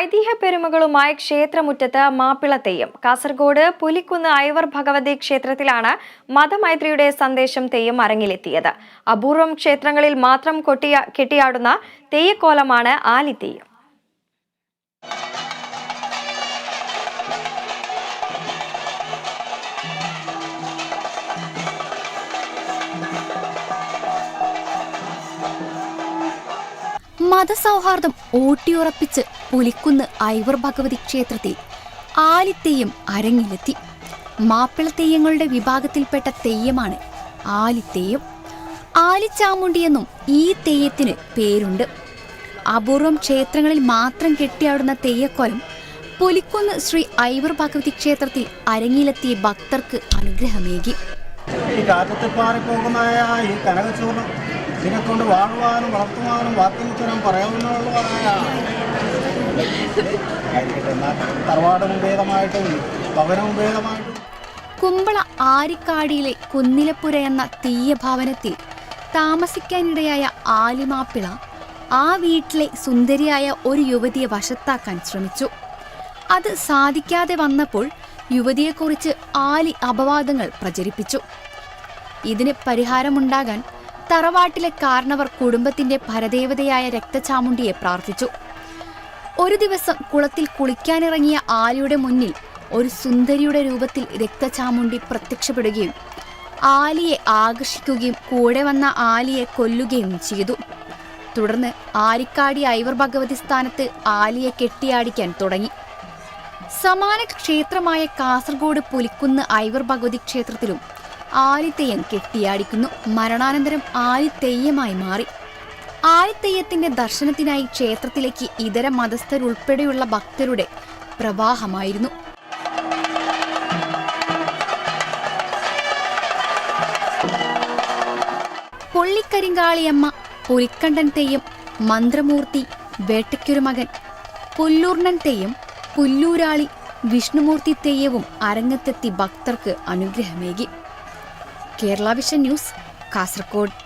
ഐതിഹ്യ പെരുമകളുമായി ക്ഷേത്രമുറ്റത്ത് മാപ്പിള തെയ്യം. കാസർഗോഡ് പുലിക്കുന്ന് ഐവർ ഭഗവതി ക്ഷേത്രത്തിലാണ് മതമൈത്രിയുടെ സന്ദേശം തെയ്യം അരങ്ങിലെത്തിയത്. അപൂർവം ക്ഷേത്രങ്ങളിൽ മാത്രം കൊട്ടിയ കെട്ടിയാടുന്ന തെയ്യക്കോലമാണ് ആലിത്തെയ്യം മതസൗഹാർദ്ദം ഊട്ടിയുറപ്പിച്ച് പുലിക്കുന്ന് ഐവർ ഭഗവതി ക്ഷേത്രത്തിൽ ആലിത്തെയ്യം അരങ്ങിലെത്തി. മാപ്പിള തെയ്യങ്ങളുടെ വിഭാഗത്തിൽപ്പെട്ട തെയ്യമാണ് ആലിത്തെയ്യം. ആലിച്ചാമുണ്ടിയെന്നും ഈ തെയ്യത്തിന് പേരുണ്ട്. അപൂർവം ക്ഷേത്രങ്ങളിൽ മാത്രം കെട്ടിയാടുന്ന തെയ്യക്കോലം പുലിക്കുന്ന് ശ്രീ ഐവർ ഭഗവതി ക്ഷേത്രത്തിൽ അരങ്ങിലെത്തിയ ഭക്തർക്ക് അനുഗ്രഹമേകി. ഈ കാറ്റത്തിൽ പാറിപ്പോകുന്നതായ ഈ കനകച്ചൂർണം ഇതിനെ കൊണ്ട് വാഴുവാനും വളർത്തുവാനും ഭവനവും ഭേദമായിട്ടും കുമ്പള ആരിക്കാടിയിലെ കുന്നിലപ്പുര എന്ന തീയ ഭവനത്തിൽ താമസിക്കാനിടയായ ആലിമാപ്പിള ആ വീട്ടിലെ സുന്ദരിയായ ഒരു യുവതിയെ വശത്താക്കാൻ ശ്രമിച്ചു. അത് സാധിക്കാതെ വന്നപ്പോൾ യുവതിയെക്കുറിച്ച് ആലി അപവാദങ്ങൾ പ്രചരിപ്പിച്ചു. ഇതിന് പരിഹാരമുണ്ടാകാൻ തറവാട്ടിലെ കാരണവർ കുടുംബത്തിന്റെ പരദേവതയായ രക്തചാമുണ്ടിയെ പ്രാർത്ഥിച്ചു. ഒരു ദിവസം കുളത്തിൽ കുളിക്കാനിറങ്ങിയ ആലിയുടെ മുന്നിൽ ഒരു സുന്ദരിയുടെ രൂപത്തിൽ രക്തചാമുണ്ടി പ്രത്യക്ഷപ്പെടുകയും ആലിയെ ആകർഷിക്കുകയും കൂടെ വന്ന ആലിയെ കൊല്ലുകയും ചെയ്തു. തുടർന്ന് ആരിക്കാടി ഐവർ ഭഗവതി സ്ഥാനത്ത് ആലിയെ കെട്ടിയാടിക്കാൻ തുടങ്ങി. സമാന ക്ഷേത്രമായ കാസർഗോഡ് പുലിക്കുന്ന് ഐവർ ഭഗവതി ക്ഷേത്രത്തിലും ആലിത്തെയ്യം കെട്ടിയാടിക്കുന്നു. മരണാനന്തരം ആലിത്തെയ്യമായി മാറി. ആലിത്തെയ്യത്തിന്റെ ദർശനത്തിനായി ക്ഷേത്രത്തിലേക്ക് ഇതര മതസ്ഥരുൾപ്പെടെയുള്ള ഭക്തരുടെ പ്രവാഹമായിരുന്നു. പൊള്ളിക്കരിങ്കാളിയമ്മ പുലിക്കണ്ടൻ തെയ്യം മന്ത്രമൂർത്തി വേട്ടയ്ക്കൊരു മകൻ പുല്ലൂർണൻ തെയ്യം പുല്ലൂരാളി വിഷ്ണുമൂർത്തി തെയ്യവും അരങ്ങത്തെത്തി ഭക്തർക്ക് അനുഗ്രഹമേകി. Kerala vision news Kasaragod